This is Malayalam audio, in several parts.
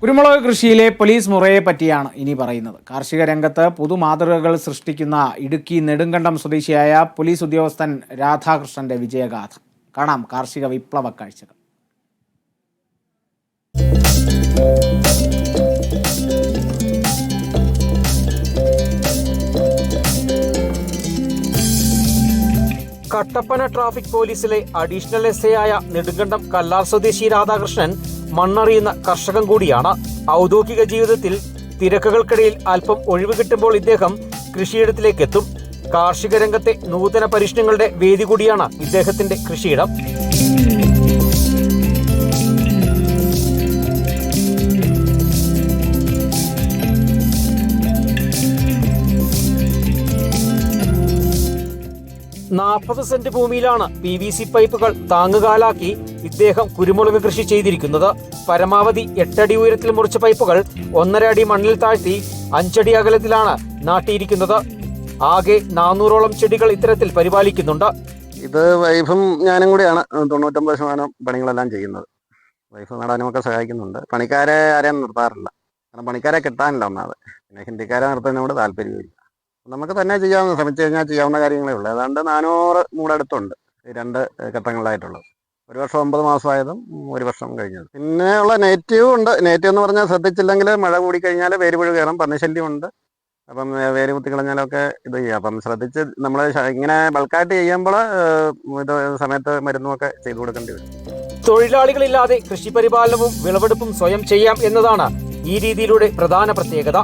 കുരുമുളക് കൃഷിയിലെ പോലീസ് മുറയെ പറ്റിയാണ് ഇനി പറയുന്നത്. കാർഷിക രംഗത്ത് പുതുമാതൃകകൾ സൃഷ്ടിക്കുന്ന ഇടുക്കി നെടുങ്കണ്ടം സ്വദേശിയായ പോലീസ് ഉദ്യോഗസ്ഥൻ രാധാകൃഷ്ണന്റെ വിജയഗാഥ. കാണാം കാർഷിക വിപ്ലവ കാഴ്ചകൾ. കട്ടപ്പന ട്രാഫിക് പോലീസിലെ അഡീഷണൽ എസ് എ ആയ നെടുങ്കണ്ടം കല്ലാർ സ്വദേശി രാധാകൃഷ്ണൻ മണ്ണറിയുന്ന കർഷകൻ കൂടിയാണ് ഔദ്യോഗിക ജീവിതത്തിൽ തിരക്കുകൾക്കിടയിൽ അല്പം ഒഴിവ് കിട്ടുമ്പോൾ ഇദ്ദേഹം കൃഷിയിടത്തിലേക്ക് എത്തും കാർഷിക രംഗത്തെ നൂതന പരീക്ഷണങ്ങളുടെ വേദി കൂടിയാണ് ഇദ്ദേഹത്തിന്റെ കൃഷിയിടം. നാൽപ്പത് സെന്റ് ഭൂമിയിലാണ് പി വി സി പൈപ്പുകൾ താങ്ങുകാലാക്കി ഇദ്ദേഹം കുരുമുളക് കൃഷി ചെയ്തിരിക്കുന്നത്. പരമാവധി എട്ടടി ഉയരത്തിൽ മുറിച്ച പൈപ്പുകൾ ഒന്നര അടി മണ്ണിൽ താഴ്ത്തി അഞ്ചടി അകലത്തിലാണ് നാട്ടിയിരിക്കുന്നത്. ആകെ നാനൂറോളം ചെടികൾ ഇത്തരത്തിൽ പരിപാലിക്കുന്നുണ്ട്. ഇത് വൈഫും ഞാനും കൂടിയാണ്. തൊണ്ണൂറ്റൊമ്പത് ശതമാനം പണികളെല്ലാം ചെയ്യുന്നത്. വൈഫ് നടാനും ഒക്കെ സഹായിക്കുന്നുണ്ട്. പണിക്കാരെ ആരെയും നിർത്താറില്ല. കാരണം പണിക്കാരെ കിട്ടാനില്ല ഒന്നാമത്. പിന്നെ ഹിന്ദിക്കാരെ നിർത്തുന്നതിനോട് താല്പര്യമില്ല. നമുക്ക് തന്നെ ചെയ്യാവുന്ന ശ്രമിച്ചു കഴിഞ്ഞാൽ ചെയ്യാവുന്ന കാര്യങ്ങളേ ഉള്ളൂ. ഏതാണ്ട് നാനൂറ് മൂടടുത്തുണ്ട് ഈ രണ്ട് ഘട്ടങ്ങളിലായിട്ടുള്ളത്. ഒരു വർഷം ഒമ്പത് മാസമായതും ഒരു വർഷം കഴിഞ്ഞത്. പിന്നെ ഉള്ള നെഗറ്റീവ് ഉണ്ട്. നെഗറ്റീവ് എന്ന് പറഞ്ഞാൽ ശ്രദ്ധിച്ചില്ലെങ്കിൽ മഴ കൂടി കഴിഞ്ഞാൽ വേര് പുഴു കയറും പന്നിശല്യമുണ്ട് അപ്പം വേര് കുത്തി കളഞ്ഞാലൊക്കെ ഇത് ചെയ്യാം. അപ്പം ശ്രദ്ധിച്ച് നമ്മൾ ഇങ്ങനെ ബൾക്കായിട്ട് ചെയ്യുമ്പോൾ ഇത് സമയത്ത് മരുന്നുമൊക്കെ ചെയ്തു കൊടുക്കേണ്ടി വരും. തൊഴിലാളികളില്ലാതെ കൃഷി പരിപാലനവും വിളവെടുപ്പും സ്വയം ചെയ്യാം എന്നതാണ് ഈ രീതിയിലൂടെ പ്രധാന പ്രത്യേകത.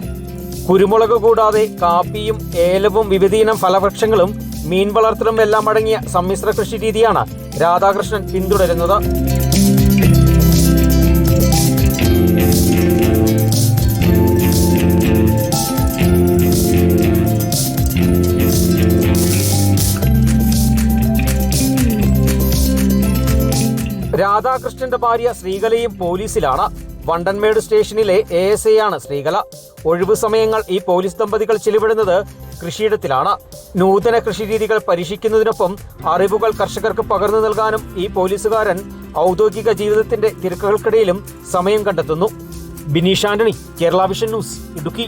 കുരുമുളക് കൂടാതെ കാപ്പിയും ഏലവും വിവിധയിനം ഫലവൃക്ഷങ്ങളും മീൻ വളർത്തലും എല്ലാം അടങ്ങിയ സമ്മിശ്ര കൃഷി രീതിയാണ് രാധാകൃഷ്ണൻ പിന്തുടരുന്നത്. രാധാകൃഷ്ണന്റെ ഭാര്യ ശ്രീകലയും പോലീസിലാണ്. വണ്ടൻമേട് സ്റ്റേഷനിലെ എ എസ് ഐ ആണ് ശ്രീകല. ഒഴിവു സമയങ്ങൾ ഈ പോലീസ് ദമ്പതികൾ ചിലവിടുന്നത് കൃഷിയിടത്തിലാണ്. നൂതന കൃഷിരീതികൾ പരീക്ഷിക്കുന്നതിനൊപ്പം അറിവുകൾ കർഷകർക്ക് പകർന്നു നൽകാനും ഈ പോലീസുകാരൻ ഔദ്യോഗിക ജീവിതത്തിന്റെ തിരക്കുകൾക്കിടയിലും സമയം കണ്ടെത്തുന്നു. Bineesh Antony Kerala vision news Idukki.